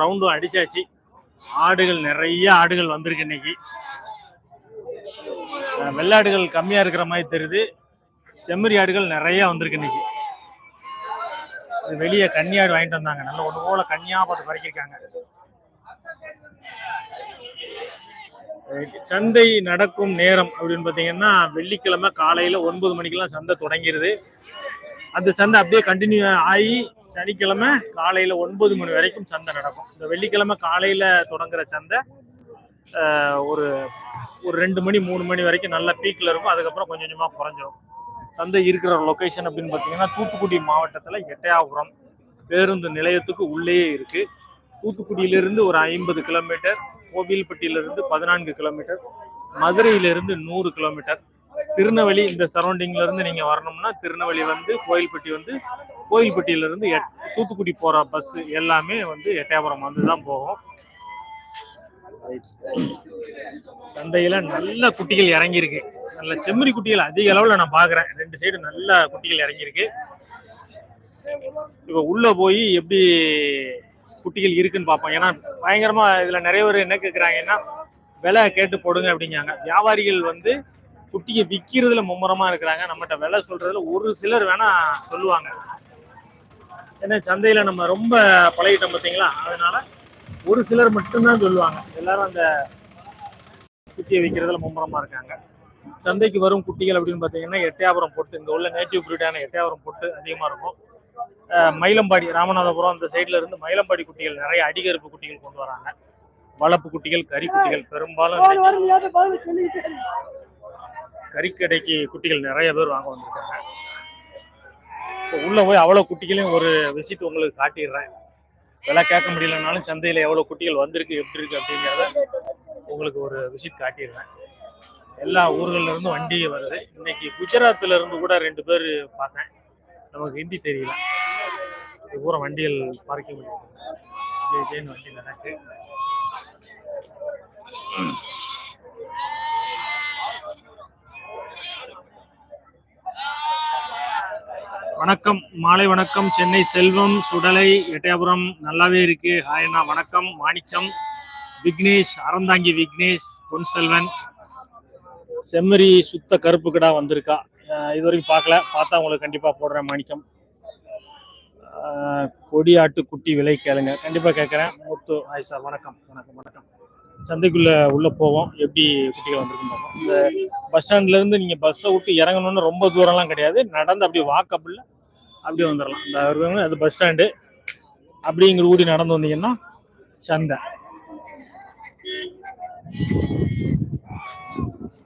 ரவுண்டும் அடிச்சாச்சு. ஆடுகள் நிறைய ஆடுகள் வந்திருக்கு இன்னைக்கு. வெள்ளாடுகள் கம்மியா இருக்கிற மாதிரி தெரியுது. செம்மறி ஆடுகள் நிறைய வந்திருக்கு இன்னைக்கு. வெளியே கன்னியாடு வாங்கிட்டு வந்தாங்க. நல்ல ஒன்று போல கன்னியா பார்த்து பறக்கிருக்காங்க. சந்தை நடக்கும் நேரம் அப்படின்னு பார்த்தீங்கன்னா வெள்ளிக்கிழமை காலையில ஒன்பது மணிக்கெல்லாம் சந்தை தொடங்கிடுது அந்த சந்தை அப்படியே கண்டினியூ ஆகி சனிக்கிழமை காலையில ஒன்பது மணி வரைக்கும் சந்தை நடக்கும். இந்த வெள்ளிக்கிழமை காலையில தொடங்குற சந்தை ஒரு ஒரு ரெண்டு மணி மூணு மணி வரைக்கும் நல்ல பீக்கில் இருக்கும். அதுக்கப்புறம் கொஞ்சம் கொஞ்சமாக குறைஞ்சிரும். சந்தை இருக்கிற லொக்கேஷன் அப்படின்னு பார்த்தீங்கன்னா தூத்துக்குடி மாவட்டத்தில் எட்டயாபுரம் பேருந்து நிலையத்துக்கு உள்ளேயே இருக்கு. தூத்துக்குடியிலிருந்து ஒரு ஐம்பது கிலோமீட்டர் கோவில்பட்டியிலிருந்து பதினான்கு கிலோமீட்டர் மதுரையிலிருந்து நூறு கிலோமீட்டர் திருநெல்வேலி இந்த சரௌண்டிங்ல இருந்து நீங்க வரணும்னா திருநெல்வேலி வந்து கோயில்பட்டி வந்து கோயில்பட்டியில இருந்து எட்- தூத்துக்குடி போற பஸ் எல்லாமே வந்து எட்டயபுரம் வந்து தான் போகும். சந்தையில நல்ல குட்டிகள் இறங்கியிருக்கு. நல்ல செம்மறி குட்டிகள் அதிக அளவுல நான் பாக்குறேன். ரெண்டு சைடு நல்ல குட்டிகள் இறங்கியிருக்கு. இப்ப உள்ள போய் எப்படி குட்டிகள் இருக்குன்னு பார்ப்போம் ஏன்னா பயங்கரமா இதுல நிறைய பேர் என்ன கேக்குறாங்கன்னா விலை கேட்டு போடுங்க அப்படிங்காங்க வியாபாரிகள் வந்து குட்டியை விற்கிறதுல மும்முரமா இருக்கிறாங்க. நம்மகிட்ட விலை சொல்றதுல ஒரு சிலர் வேணா சொல்லுவாங்க. ஏன்னா சந்தையில நம்ம ரொம்ப பழகிட்டோம் பார்த்தீங்களா? அதனால ஒரு சிலர் மட்டும்தான் சொல்லுவாங்க. எல்லாரும் அந்த குட்டியை விற்கிறதுல மும்முரமா இருக்காங்க. சந்தைக்கு வரும் குட்டிகள் அப்படின்னு பார்த்தீங்கன்னா எட்டையாபுரம் பொட்டு இங்கே உள்ள நேட்டிவ் பிரீடான எட்டையாபுரம் பொட்டு அதிகமா இருக்கும். மயிலம்பாடி ராமநாதபுரம் அந்த சைடுல இருந்து மயிலம்பாடி குட்டிகள் நிறைய அடிகருப்பு குட்டிகள் கொண்டு வராங்க. வளப்பு குட்டிகள் கறி குட்டிகள் பெரும்பாலும் கறிக்கடைக்கு குட்டிகள் நிறைய பேர் வாங்க வந்திருக்காங்க. இப்போ உள்ளே போய் அவ்வளோ குட்டிகளையும் ஒரு விசிட் உங்களுக்கு காட்டிடுறேன். விலை கேட்க முடியலனாலும் சந்தையில் எவ்வளோ குட்டிகள் வந்திருக்கு எப்படி இருக்கு அப்படிங்கிறத உங்களுக்கு ஒரு விசிட் காட்டிடுறேன். எல்லா ஊர்கள்லேருந்து வண்டி வருது. இன்னைக்கு குஜராத்ல இருந்து கூட ரெண்டு பேர் பார்த்தேன். நமக்கு ஹிந்தி தெரியல. பூரா வண்டிகள் பார்க்கிங் ஜெய் ஜெயின் வண்டி நடக்கு வணக்கம் மாலை வணக்கம் சென்னை செல்வம் சுடலை எட்டயபுரம் நல்லாவே இருக்கு. ஹாய்ண்ணா வணக்கம். மாணிக்கம் விக்னேஷ் அறந்தாங்கி விக்னேஷ் பொன் செல்வன். செம்மறி சுத்த கருப்பு கிடா வந்திருக்கா. அஹ் இது வரைக்கும் பார்க்கல. பார்த்தா உங்களுக்கு கண்டிப்பாக போடுறேன் மாணிக்கம். கொடியாட்டு குட்டி விலை கேளுங்க. கண்டிப்பாக கேட்குறேன். மூத்து ஹாய் சார் வணக்கம். வணக்கம் வணக்கம். சந்தைக்குள்ள உள்ளே போவோம். எப்படி குட்டிகள் வந்திருக்குன்னு பார்ப்போம். இந்த பஸ் ஸ்டாண்ட்ல இருந்து நீங்க பஸ்ஸை விட்டு இறங்கணும்னு ரொம்ப தூரம்லாம் கிடையாது. நடந்து அப்படியே வாக்கப்பில் அப்படியே வந்துடலாம் இந்த அது பஸ் ஸ்டாண்டு அப்படிங்கிற ஊடி நடந்து வந்தீங்கன்னா சந்தை.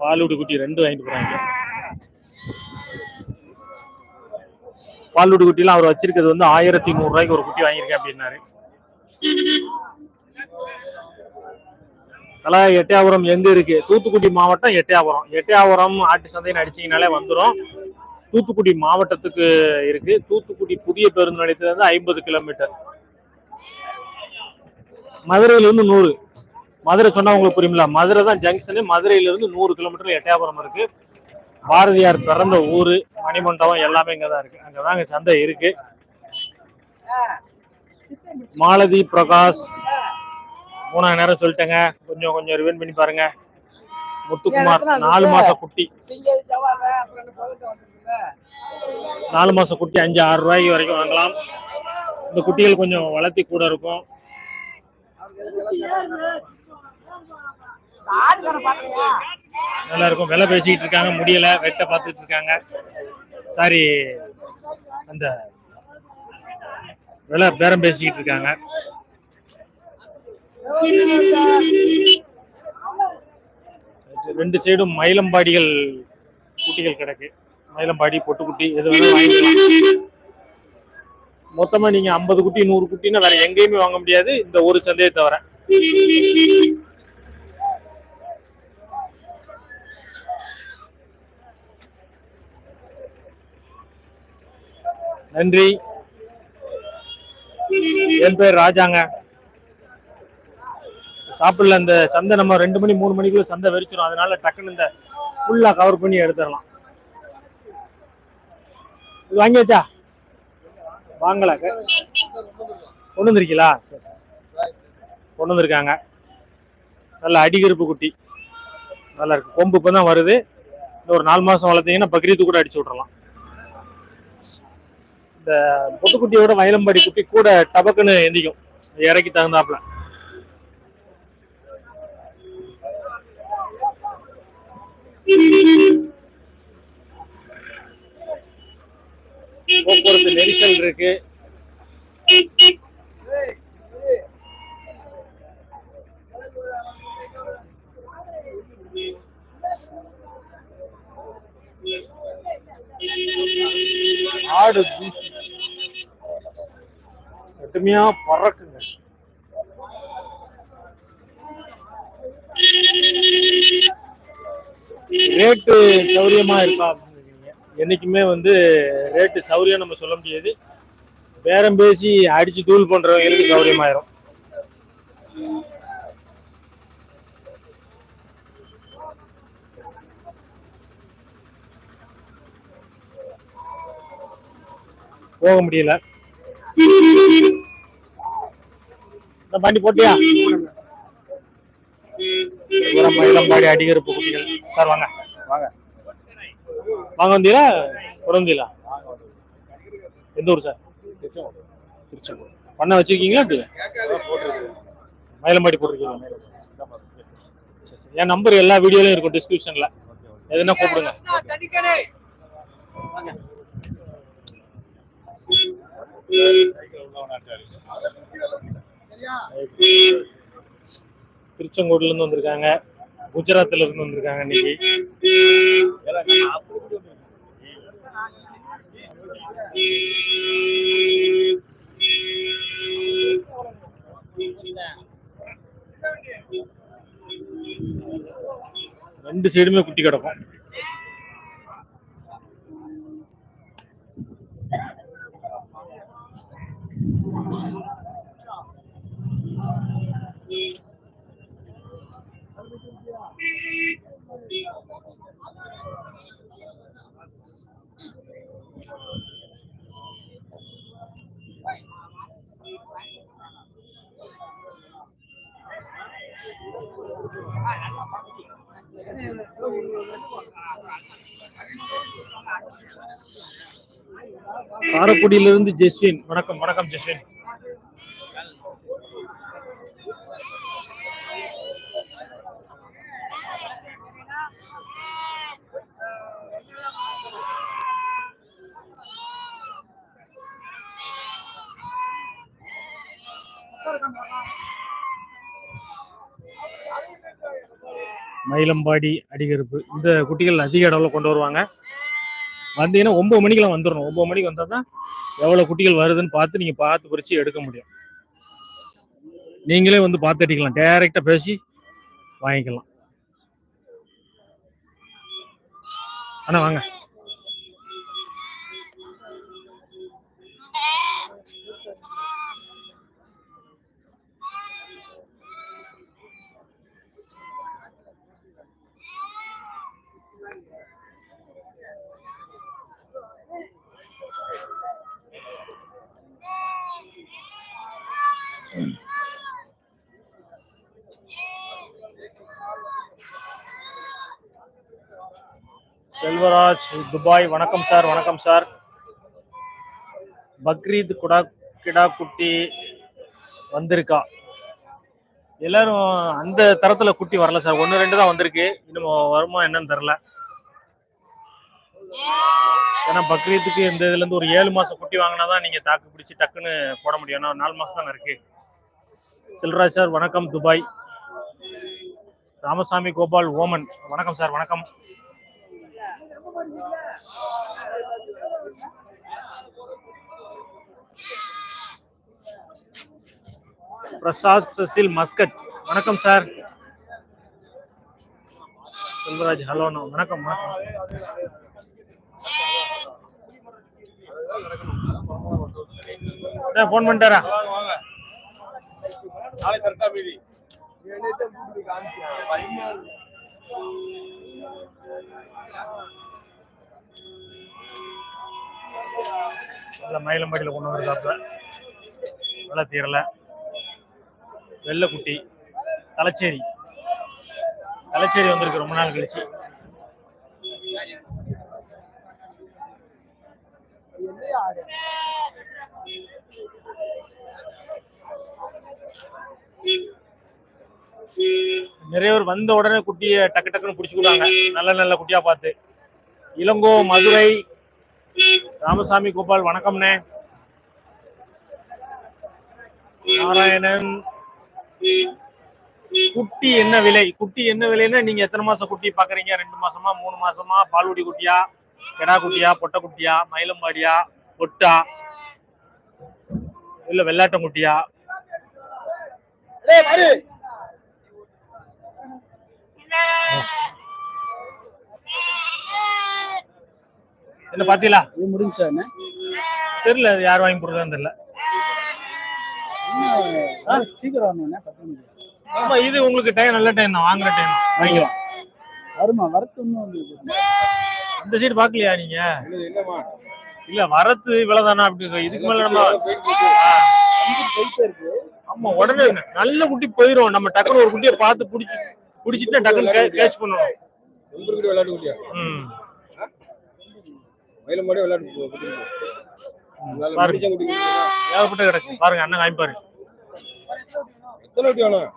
பாலூடு குட்டி ரெண்டு வாங்கிட்டு போறாங்க. பாலூடு குட்டிலாம் அவர் வச்சிருக்கிறது வந்து ஆயிரத்தி நூறுரூவாய்க்கு ஒரு குட்டி வாங்கியிருக்கேன் அப்படின்னாரு. தலா எட்டயாபுரம் எங்க இருக்கு? தூத்துக்குடி மாவட்டம் எட்டயாபுரம். எட்டயாபுரம் ஆட்டு சந்தைன்னு அடிச்சீங்கனாலே வந்துடும் தூத்துக்குடி மாவட்டத்துக்கு இருக்கு. தூத்துக்குடி புதிய பேருந்து நிலையத்திலிருந்து ஐம்பது கிலோமீட்டர். மதுரையில இருந்து நூறு. மதுரை சொன்னா உங்களுக்கு புரியுமில்ல மதுரை தான் ஜங்ஷனு மதுரையிலிருந்து நூறு கிலோமீட்டர் எட்டயாபுரம் இருக்கு. பாரதியார் பிறந்த ஊர் மணிமண்டபம் எல்லாமே இங்கே தான் இருக்கு அங்கதாங்க சந்தை இருக்கு. மாலதி பிரகாஷ் மூணாவது நேரம் சொல்லிட்டேங்க. கொஞ்சம் கொஞ்சம் ரிவென் பண்ணி பாருங்க. முத்துக்குமார் நாலு மாச குட்டி. நாலு மாச குட்டி அஞ்சு ஆறு ரூபாய்க்கு வரைக்கும் வாங்கலாம். இந்த குட்டிகள் கொஞ்சம் வளர்த்தி கூட இருக்கும். நல்லா இருக்கும். விலை பேசிக்கிட்டு இருக்காங்க. முடியல. வெட்ட பார்த்துட்டு இருக்காங்க. சாரி அந்த விலை பேரம் பேசிக்கிட்டு இருக்காங்க. ரெண்டு சைடும் மயிலம்பாடிகள் குட்டிகள் கிடக்கு. மயிலம்பாடி பொட்டுக்குட்டி எது வேணாலும் வாங்கிக்கலாம். மொத்தமா நீங்க ஐம்பது குட்டி நூறு குட்டின்னு வேற எங்கேயுமே வாங்க முடியாது. இந்த ஒரு சந்தையை தவிர. நன்றி. என் பேர் ராஜாங்க. சாப்பிடல இந்த சந்தை நம்ம ரெண்டு மணி மூணு மணிக்குள்ள சந்தை வெறிச்சிடும் அதனால டக்குன்னு இந்த ஃபுல்லா கவர் பண்ணி எடுத்துடலாம். இது வாங்கியாச்சா வாங்கல. கொண்டு வந்துருக்கீங்களா? சரி சரி சரி. கொண்டு வந்திருக்காங்க. நல்ல அடிகருப்பு குட்டி. நல்லா இருக்கு. கொம்பு இப்போ தான் வருது. இன்னும் ஒரு நாலு மாதம் வளர்த்தீங்கன்னா பக்ரீத்து கூட அடிச்சு விட்றலாம் இந்த பொட்டுக்குட்டியோட வயலம்பாடி குட்டி கூட டபக்குன்னு எந்திக்கும். இறக்கி தகுந்தாப்புல. போக்குவரத்து நெரிசல் இருக்கு ஆடு வீசி. கடுமையா பறக்குங்க ரேட்டு சௌரியமா இருக்கா அப்படின்னு. என்னைக்குமே வந்து ரேட்டு சௌரியம் நம்ம சொல்ல முடியாது. பேரம் பேசி அடிச்சு தூள் பண்றவங்களுக்கு சௌரியமாயிரும். போக முடியல. பாண்டி போட்டியா? மயிலம்பாடி அடிகருப்பு குட்டிகள் சார் வாங்க. வாங்க. வாங்க வந்தீங்களா பிறந்தீங்களா எந்த ஊர் சார்? திருச்செங்கோடு பண்ண வச்சிருக்கீங்களா எப்படி? மயிலம்பாடி போட்டிருக்கீங்க சரி, சரி. என் நம்பர் எல்லா வீடியோலையும் இருக்கும் டிஸ்கிரிப்ஷன்ல எதுனா கூப்பிடுங்க. வாங்க. திருச்செங்கோடுல இருந்து வந்திருக்காங்க. குஜராத்ல இருந்து வந்திருக்காங்க இன்னைக்கு. ரெண்டு சைடுமே குட்டி கிடக்கும். காரக்குடியிலிருந்து ஜெஸ்வின். வணக்கம் வணக்கம் ஜெஸ்வின். மயிலம்பாடி அடிகருப்பு. இந்த குட்டிகள் அதிக அளவில் கொண்டு வருவாங்க. வந்தீங்கன்னா ஒன்பது மணிக்கெல்லாம் வந்துடணும் ஒன்பது மணிக்கு வந்தால் தான் எவ்வளோ குட்டிகள் வருதுன்னு பார்த்து நீங்கள் பார்த்து பிரித்து எடுக்க முடியும். நீங்களே வந்து பார்த்து அடிக்கலாம் டைரெக்டாக பேசி வாங்கிக்கலாம். அண்ணா வாங்க. செல்வராஜ் துபாய். வணக்கம் சார் வணக்கம் சார். பக்ரீத் குடா கிடா குட்டி வந்திருக்கா. எல்லாரும் அந்த தரத்துல குட்டி வரல சார். ஒன்று ரெண்டு தான் வந்திருக்கு. இன்னும் வருமா என்னன்னு தெரில ஏன்னா பக்ரீத்துக்கு இந்த இதுல இருந்து ஒரு ஏழு மாசம் குட்டி வாங்கினா தான் நீங்க தாக்கு பிடிச்சி டக்குன்னு போட முடியும். ஏன்னா நாலு மாசம் தானே இருக்கு. செல்வராஜ் சார் வணக்கம். துபாய். ராமசாமி கோபால் ஓமன். வணக்கம் சார் வணக்கம். பிரசாத் சசில் மஸ்கட் வணக்கம் சார் செல்வராஜ் ஹலோ வணக்கம் வணக்கம் ஃபோன் பண்ணிட்டாரா நாளைக்கு கரெக்டா மீதி நல்ல மயிலம்பாடியில் கொண்டு வந்திருக்காப்புல விலை தீரல. வெள்ளை குட்டி தலைச்சேரி. தலைச்சேரி வந்திருக்கு ரொம்ப நாள் கழிச்சு. நிறைய பேர் வந்த உடனே குட்டியை டக்கு டக்குன்னு பிடிச்சுக்கிட்டாங்க. நல்ல நல்ல குட்டியா பார்த்து. இளங்கோ மதுரை ராமசாமி கோபால் வணக்கம்ண்ணே. நாராயணன். குட்டி என்ன விலை? குட்டி என்ன விலைன்னா நீங்க எத்தனை மாசம் குட்டி பாக்குறீங்க? ரெண்டு மாசமா மூணு மாசமா? பால்குடி குட்டியா? கெடா குட்டியா? பொட்டை குட்டியா? மயிலம்பாடியா? பொட்டா? இல்ல வெள்ளாட்டம் குட்டியா? என்ன பாத்தீங்களா? இது முடிஞ்சா என்ன? தெரியல அது யார் வாங்கி கொடுத்தான்னு தெரியல. ஆ, சீக்கிரம் வரணும் பத்து ஆமா இது உங்களுக்கு டைம் நல்ல டைம் தான் வாங்குற டைம் வாங்கிக்கலாம். வருமா வரத்து இன்னும் இந்த சைடு பாக்கலையா நீங்க? இல்ல வரத்து இவ்வளவுதானா? அப்படி இதுக்கு மேல நம்ம ஆமா உடனே நல்ல குட்டி போயிரும். நம்ம டக்குனு ஒரு குட்டியை பார்த்து புடிச்சு புடிச்சிட்டு டக்குனு கேட்ச் குட்டியா? ம். மயில மாடி விளையாட்டு ஏகப்பட்ட கிடக்கு பாருங்க அண்ணன் காமிப்பாரு. எத்தனை குட்டி வேணும்?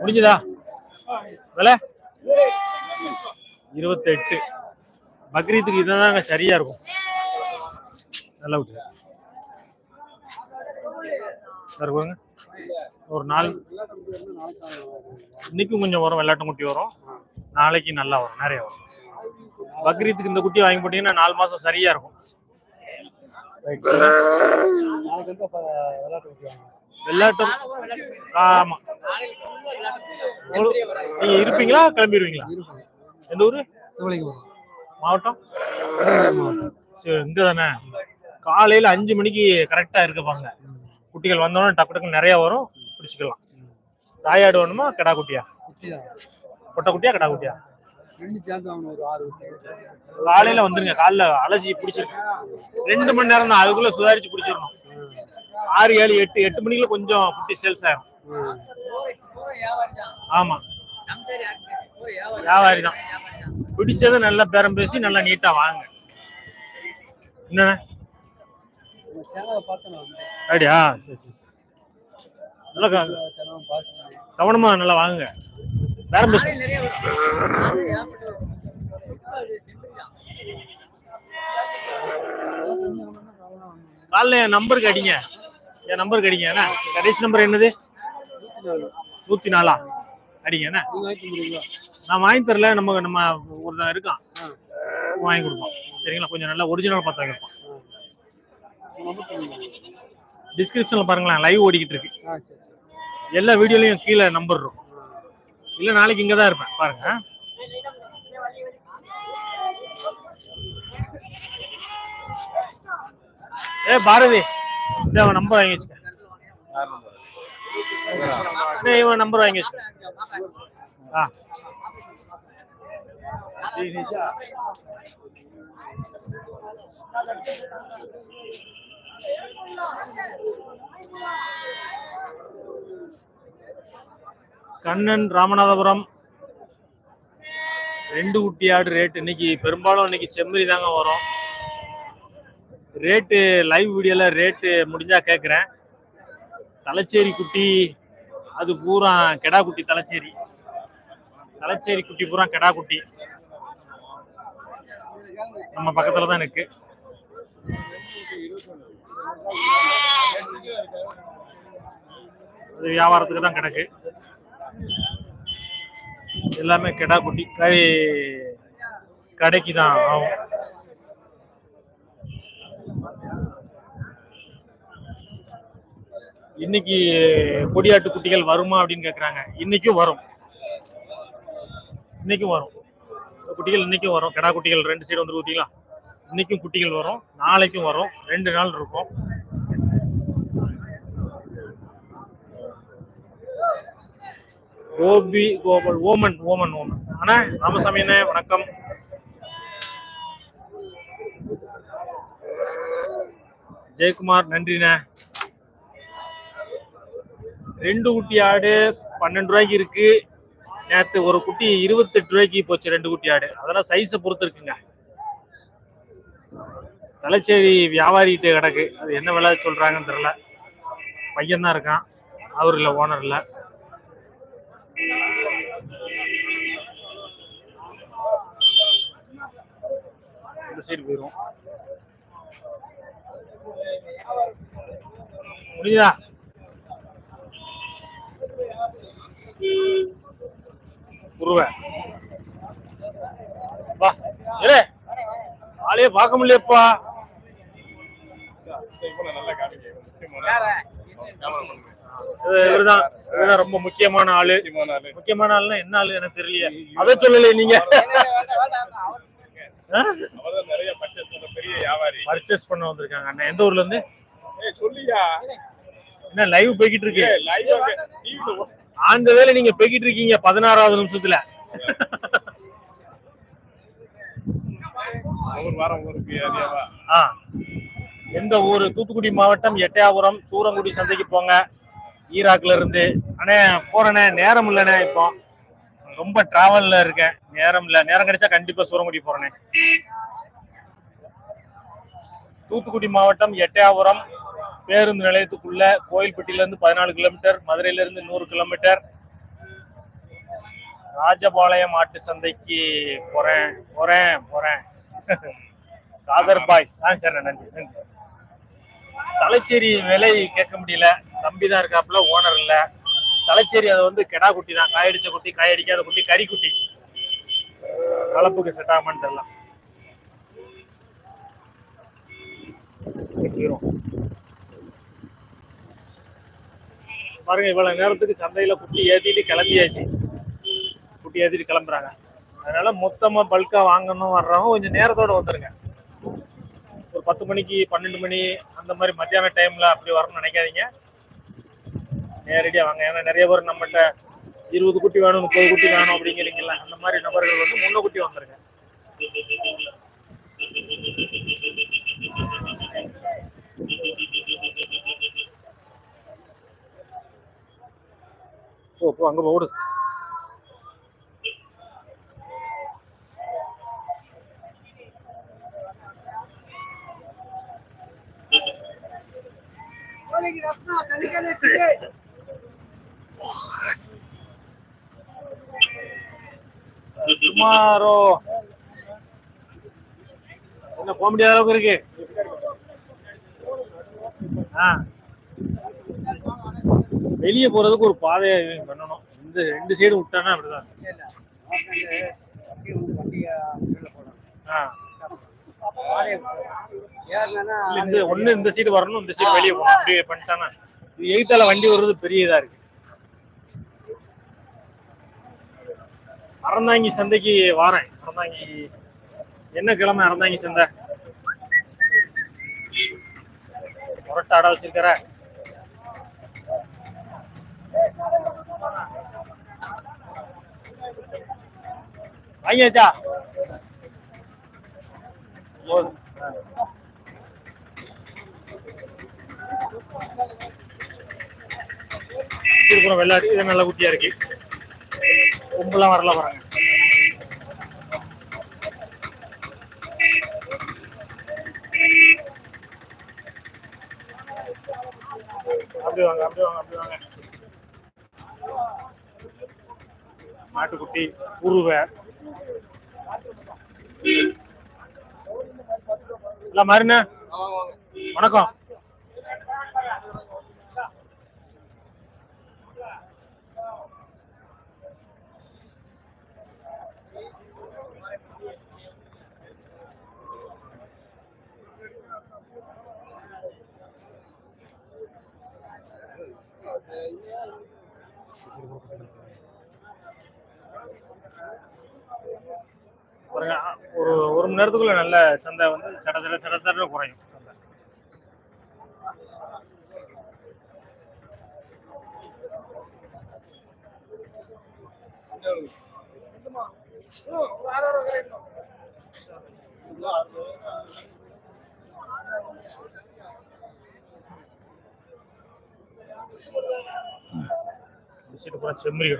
முடிஞ்சதா? விலை? இருபத்தெட்டு. பக்ரீத்துக்கு இதுதாங்க சரியா இருக்கும். நல்லா விட்டு பாருங்க ஒரு நாள் இன்னைக்கும் கொஞ்சம் வரும் வெள்ளாட்டம் குட்டி வரும். நாளைக்கு நல்லா வரும் நிறைய வரும். பக்ரீத்துக்கு இந்த குட்டி வாங்கி போட்டீங்கன்னா நாலு மாசம் சரியா இருக்கும். வெள்ளாட்டம் ஆமா. நீங்க இருப்பீங்களா? கிளம்பிடுவீங்களா? எந்த ஊரு? மாவட்டம்? சரி இங்க தானே காலையில அஞ்சு மணிக்கு கரெக்டா இருக்க பாருங்க. குட்டிகள் வந்தோடனே டக்கு டக்குன்னு நிறைய வரும். பிடிச்சிக்கலாம். தாயாடு வேணுமா கிடா குட்டியா? குட்டி குட்டியா கிடா குட்டியா? காலையில வந்துருங்க காலைல அலசி பிடிச்சிருக்கு ரெண்டு மணி நேரம் தான் அதுக்குள்ள சுதாரிச்சு பிடிச்சிடணும். ஆறு ஏழு எட்டு எட்டு மணிக்குள்ள கொஞ்சம் குட்டி சேல்ஸ் ஆயிரும். ஆமா. வியாபாரி தான். பிடிச்சதை நல்லா பேரம் பேசி நல்லா நீட்டா வாங்க. என்ன உங்க சேனலை பார்த்து நான் வந்தேன். அப்படியா? சரி சரி சரி. நல்லா கவனமா நல்லா வாங்குங்க. வேற பேசி காலைல என் நம்பருக்கு அடிங்க என் நம்பருக்கு அடிங்க என்ன? கடைசி நம்பர் என்னது? நூத்தி நாலா. அடிங்க என்ன? நான் வாங்கி தரல நம்ம நம்ம ஒருத்தன் இருக்கான். வாங்கி கொடுப்போம் சரிங்களா? கொஞ்சம் நல்லா ஒரிஜினல் பார்த்தா இருப்பான் டிஸ்கிரிப்ஷன்ல பாருங்களேன் லைவ் ஓடிக்கிட்டு இருக்கு. எல்லா வீடியோலயும் கீழே நம்பர் இருக்கும். இல்ல நாளைக்கு இங்க தான் இருப்பேன். பாருங்க. ஏ பாரதி இந்த அவன் நம்பர் வாங்கி வச்சுக்க. இவன் நம்பர் வாங்கி வச்சுக்க. ஆ. கண்ணன் ராமநாதபுரம். ரெண்டு குட்டி ஆடு ரேட் இன்னைக்கு பெரும்பாலும் இன்னைக்கு செம்மறி தாங்க வரும். ரேட்டு லைவ் வீடியோல ரேட்டு முடிஞ்சா கேட்குறேன் தலைச்சேரி குட்டி அது பூரா கெடா குட்டி தலைச்சேரி. தலைச்சேரி குட்டி பூரா கெடா குட்டி. நம்ம பக்கத்துல தான் இருக்கு. அது வியாபாரத்துக்கு தான் கிடக்கு. எல்லாமே கெடா குட்டி கை கடைக்கு தான் ஆகும். இன்னைக்கு கொடியாட்டு குட்டிகள் வருமா அப்படின்னு கேட்குறாங்க இன்னைக்கும் வரும். இன்னைக்கும் வரும். குட்டிகள் இன்னைக்கும் வரும். கெடா குட்டிகள் ரெண்டு சைடு வந்து இன்னைக்கும் குட்டிகள் வரும் நாளைக்கும் வரும் ரெண்டு நாள் இருக்கும். Gopi Gopal Oman Oman Oman. அண்ணா ராமசாமி அண்ணே வணக்கம். ஜெயக்குமார் நன்றிண்ணே. ரெண்டு குட்டி ஆடு பன்னெண்டு ரூபாய்க்கு இருக்கு. நேற்று ஒரு குட்டி இருபத்தெட்டு ரூபாய்க்கு போச்சு ரெண்டு குட்டி ஆடு. அதெல்லாம் சைஸை பொறுத்து இருக்குங்க. தலைச்சேரி வியாபாரிகிட்ட கிடக்கு. அது என்ன விலை சொல்கிறாங்கன்னு தெரில பையன் தான் இருக்கான். அவர் இல்லை ஓனர் இல்லை. இந்த சைடு போயிடும் முடியுதா குருவை வா ஏ ஆளையே பார்க்க முடியலப்பா இவர்தான். இவர்தான் ரொம்ப முக்கியமான ஆளு. முக்கியமான ஆளுன்னா என்ன ஆளு எனக்கு தெரியலையே. அதை சொல்லலையே நீங்க. பர்ச்சேஸ் பண்ண வந்திருக்காங்க அண்ணா. எந்த ஊர்ல இருந்து? என்ன லைவ் போய்கிட்டு இருக்கு? அந்த வேலை நீங்க போய்கிட்டு இருக்கீங்க பதினாறாவது நிமிஷத்துல. ஆ. எந்த ஊரு? தூத்துக்குடி மாவட்டம் எட்டயாபுரம் சூரங்குடி சந்தைக்கு போங்க. ஈராக்ல இருந்து அண்ணே போறேண்ணே. நேரம் இல்லைண்ணே இப்போ. ரொம்ப டிராவல்ல இருக்கேன். நேரம் இல்ல. நேரம் கிடைச்சா கண்டிப்பா சூரங்குடி போறேனே தூத்துக்குடி மாவட்டம் எட்டயாபுரம் பேருந்து நிலையத்துக்குள்ள கோயில்பட்டியில இருந்து பதினாலு கிலோமீட்டர் மதுரையில இருந்து நூறு கிலோமீட்டர். ராஜபாளையம் மாட்டு சந்தைக்கு போறேன். போறேன் போறேன். காதர் பாய்ஸ். ஆ சரி நன்றி நன்றி. தலைச்சேரி விலை கேட்க முடியல. தம்பி தான் இருக்காப்புல ஓனர் இல்ல. தலைச்சேரி அது வந்து கெடா குட்டி தான் காயடிச்ச குட்டி காயடிக்காத குட்டி கறி குட்டி கலப்புக்கு செட் ஆகுமான்னு தெரியலாம் பாருங்க இவ்வளவு நேரத்துக்கு சந்தையில குட்டி ஏத்திட்டு கிளம்பியாச்சு. குட்டி ஏத்திட்டு கிளம்புறாங்க. அதனால மொத்தமா பல்கா வாங்கணும் வர்றவங்க கொஞ்சம் நேரத்தோட வந்துருங்க. பத்து மணிக்கு பன்னெண்டு மணி அந்த மாதிரி மத்தியான டைம்ல அப்படி வரணும்னு நினைக்காதீங்க. நேரடியாக வாங்க. ஏன்னா நிறைய பேர் நம்மகிட்ட இருபது குட்டி வேணும் முப்பது குட்டி வேணும் அப்படிங்கிறீங்களா அந்த மாதிரி நபர்கள் வந்து முன்ன குட்டி வந்துருங்க ஓ அங்க போடு சுமாரோ. என்ன போக முடியாத அளவுக்கு இருக்கு. வெளியே போறதுக்கு ஒரு பாதையை பண்ணணும். இந்த ரெண்டு சைடு விட்டானா அப்படிதான். ஆ. இந்த ஒண்ணு இந்த சைடு வரணும் இந்த சைடு வெளியே போகணும் அப்படி பண்ணிட்டானா? எய்த்தால வண்டி வர்றது பெரிய இதா இருக்கு. அறந்தாங்கி சந்தைக்கு வாரேன். அறந்தாங்கி என்ன கிழமை அறந்தாங்கி சந்தை? முரட்டாடா வச்சிருக்கிற. வாங்கியாச்சா? போதும். திருப்புறம் வெள்ளாடு இது நல்ல குட்டியா இருக்கு. கும்பலாம் வரல பாருங்க. அப்படி வாங்க அப்படி வாங்க அப்படி வாங்க. மாட்டுக்குட்டி உருவை. இல்ல மருண்ண வணக்கம். ஒரு ஒரு மணி நேரத்துக்குள்ள நல்ல சந்தை வந்து சட சட சட சட குறையும். சந்தை செம்மறி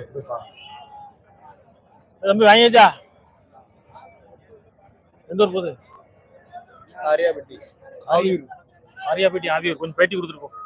தம்பி வாங்கியாச்சா? எந்த ஊர் போகுது? அரியாபட்டி ஆவியூர் ஆரியாபேட்டி ஆவியூர். கொஞ்சம் பேட்டி கொடுத்துருக்கோம்